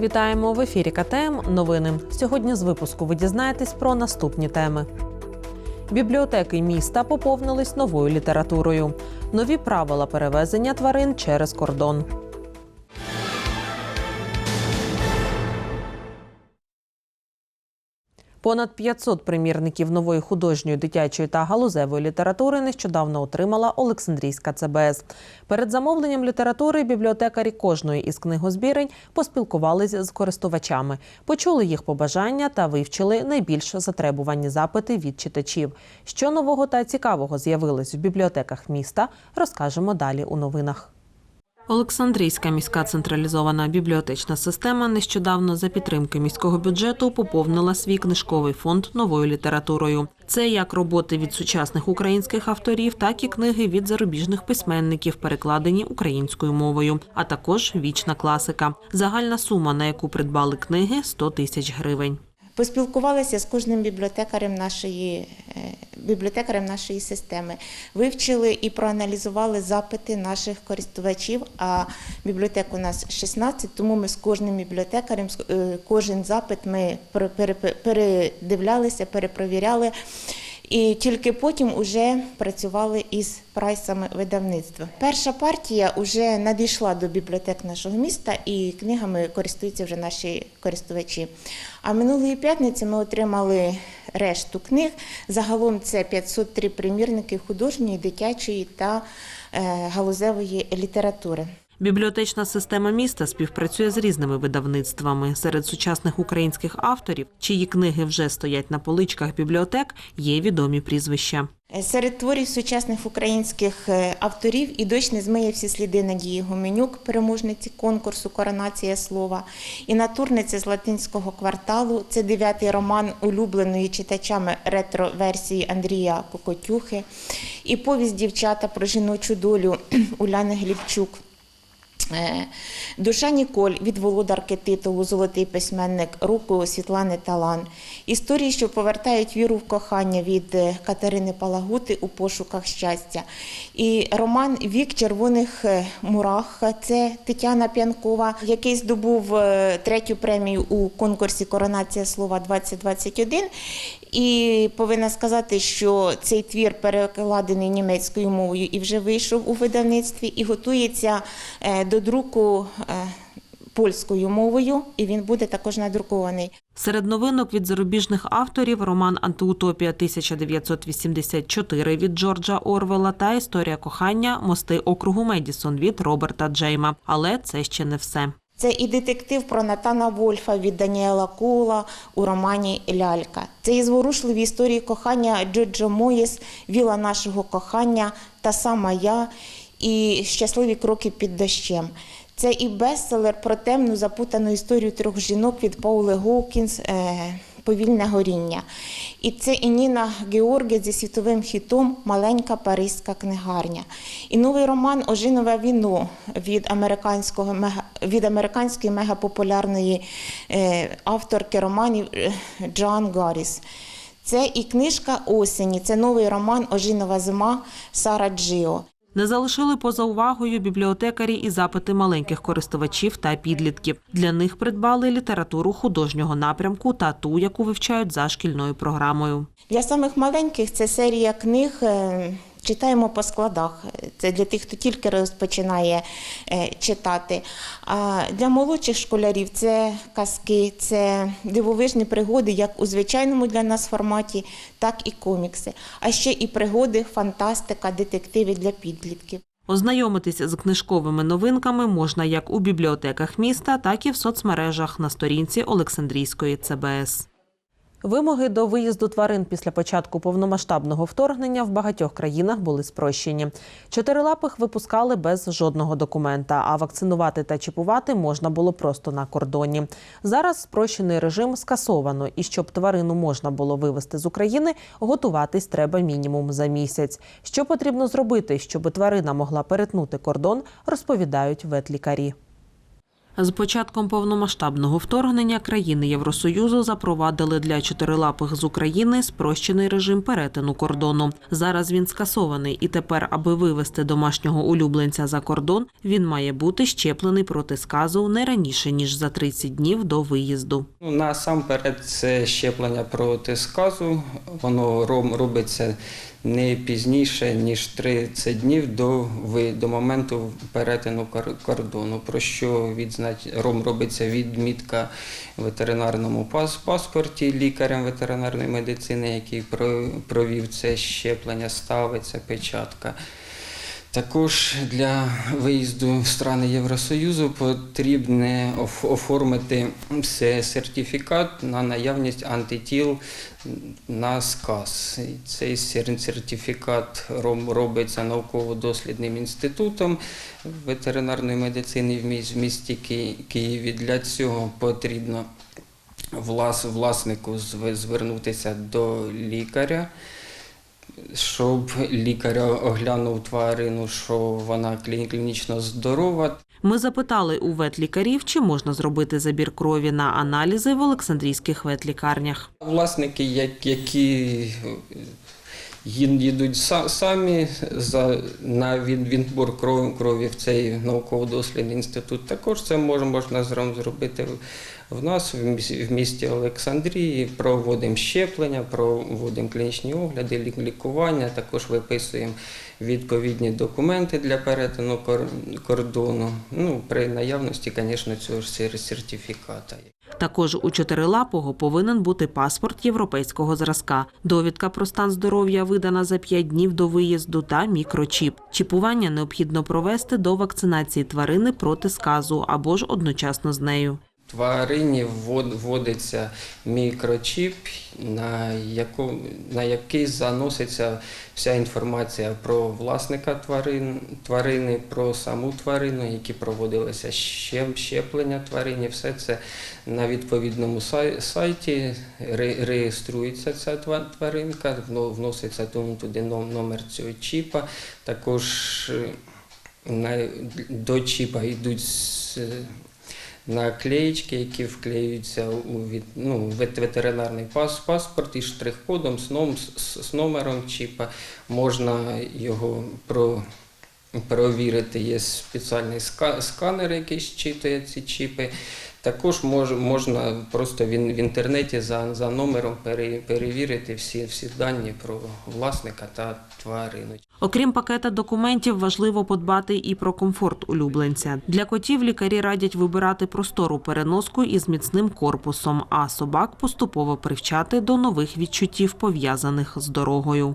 Вітаємо в ефірі КТМ. Новини. Сьогодні з випуску ви дізнаєтесь про наступні теми. Бібліотеки міста поповнились новою літературою. Нові правила перевезення тварин через кордон. Понад 500 примірників нової художньої, дитячої та галузевої літератури нещодавно отримала Олександрійська ЦБС. Перед замовленням літератури бібліотекарі кожної із книгозбірень поспілкувалися з користувачами, почули їх побажання та вивчили найбільш затребувані запити від читачів. Що нового та цікавого з'явилось в бібліотеках міста, розкажемо далі у новинах. Олександрійська міська централізована бібліотечна система нещодавно за підтримки міського бюджету поповнила свій книжковий фонд новою літературою. Це як роботи від сучасних українських авторів, так і книги від зарубіжних письменників, перекладені українською мовою, а також вічна класика. Загальна сума, на яку придбали книги 100 тисяч гривень. Поспілкувалися з кожним бібліотекарем нашої бібліотекарем нашої системи, вивчили і проаналізували запити наших користувачів. А бібліотек у нас 16, тому ми з кожним бібліотекарем е, кожен запит ми пере- пере- передивлялися, перепровіряли. І тільки потім вже працювали із прайсами видавництва. Перша партія вже надійшла до бібліотек нашого міста, і книгами користуються вже наші користувачі. А минулої п'ятниці ми отримали решту книг. Загалом це 503 примірники художньої, дитячої та е, галузевої літератури. Бібліотечна система міста співпрацює з різними видавництвами. Серед сучасних українських авторів, чиї книги вже стоять на поличках бібліотек, є відомі прізвища. Серед творів сучасних українських е, авторів і дощ не змиє всі сліди Надії Гуменюк, переможниці конкурсу Коронація слова, і натурниця з латинського кварталу. Це дев'ятий роман улюбленої читачами ретро-версії Андрія Кокотюхи, і повість дівчата про жіночу долю Уляни Глібчук. Е, Душа Ніколь від володарки титулу Золотий письменник руку Світлани Талан. Історії, що повертають віру в кохання від е, Катерини Палагути у пошуках щастя. І роман Вік червоних е, мурах. Це Тетяна П'янкова, який здобув третю премію у конкурсі Коронація слова 2021. І повинна сказати, що цей твір перекладений німецькою мовою і вже вийшов у видавництві, і готується е, до друку е, польською мовою, і він буде також надрукований. Серед новинок від зарубіжних авторів роман Антиутопія 1984 від Джорджа Орвела та історія кохання Мости округу Медісон від Роберта Джейма. Але це ще не все. Це і детектив про Натана Вольфа від Даніела Кула у романі Лялька. Це і зворушливі історії кохання Джоджо Моєс, Віла нашого кохання, та сама я і щасливі кроки під дощем. Це і бестселер про темну запутану історію трьох жінок від Паули Гоукінс е, Повільне горіння. І це і Ніна Георге зі світовим хітом Маленька паризька книгарня. І новий роман Ожинове віно від американського від американської мегапопулярної е, авторки романів е, Джоан Гарріс. Це і книжка осені. Це новий роман Ожинова зима Сара Джио. Не залишили поза увагою бібліотекарі і запити маленьких користувачів та підлітків. Для них придбали літературу художнього напрямку та ту, яку вивчають за шкільною програмою. Для самих маленьких це серія книг. Читаємо по складах. Це для тих, хто тільки розпочинає е, читати. А для молодших школярів це казки, це дивовижні пригоди, як у звичайному для нас форматі, так і комікси. А ще і пригоди, фантастика, детективи для підлітків. Ознайомитись з книжковими новинками можна як у бібліотеках міста, так і в соцмережах на сторінці Олександрійської ЦБС. Вимоги до виїзду тварин після початку повномасштабного вторгнення в багатьох країнах були спрощені. Чотирилапих випускали без жодного документа, а вакцинувати та чіпувати можна було просто на кордоні. Зараз спрощений режим скасовано, і щоб тварину можна було вивезти з України, готуватись треба мінімум за місяць. Що потрібно зробити, щоб тварина могла перетнути кордон, розповідають ветлікарі. З початком повномасштабного вторгнення країни Євросоюзу запровадили для чотирилапих з України спрощений режим перетину кордону. Зараз він скасований, і тепер, аби вивезти домашнього улюбленця за кордон, він має бути щеплений проти сказу не раніше ніж за 30 днів до виїзду. Ну, насамперед, це щеплення проти сказу. Воно робиться не пізніше, ніж 30 днів до, до моменту перетину кор- кордону. Про що відзнать, ром робиться відмітка в ветеринарному пас- паспорті лікарем ветеринарної медицини, який про- провів це щеплення, ставиться печатка. Також для виїзду в страни Євросоюзу потрібно оформити се- сертифікат на наявність антитіл на сказ. Цей сертифікат робиться науково-дослідним інститутом ветеринарної медицини в місті Києві. Для цього потрібно власнику звернутися до лікаря щоб лікар оглянув тварину, що вона клі- клінічно здорова. Ми запитали у ветлікарів, чи можна зробити забір крові на аналізи в Олександрійських ветлікарнях. Власники, як- які їдуть самі за, на від- відбор крові, в цей науково-дослідний інститут, також це мож- можна зробити в нас в місті, Олександрії. Проводимо щеплення, проводимо клінічні огляди, лікування, також виписуємо відповідні документи для перетину кордону. Ну, при наявності, звісно, цього ж сертифіката. Також у чотирилапого повинен бути паспорт європейського зразка, довідка про стан здоров'я видана за 5 днів до виїзду та мікрочіп. Чіпування необхідно провести до вакцинації тварини проти сказу або ж одночасно з нею. Тварині ввод- вводиться мікрочіп, на, яку, на який заноситься вся інформація про власника тварин, тварини, про саму тварину, які проводилися щеплення тварині. Все це на відповідному сайті реєструється ця тваринка, вноситься туди номер цього чіпа. Також е, до чіпа йдуть наклеїчки, які вклеюються у від, ну, вет- ветеринарний пас, паспорт із штрих-кодом, з, з, з номером чіпа. Можна його про, провірити. Є спеціальний ска- сканер, який щитує ці чіпи. Також мож, можна просто в, в інтернеті за, за номером пере, перевірити всі, всі дані про власника та тварину. Окрім пакета документів, важливо подбати і про комфорт улюбленця. Для котів лікарі радять вибирати простору переноску із міцним корпусом, а собак поступово привчати до нових відчуттів, пов'язаних з дорогою.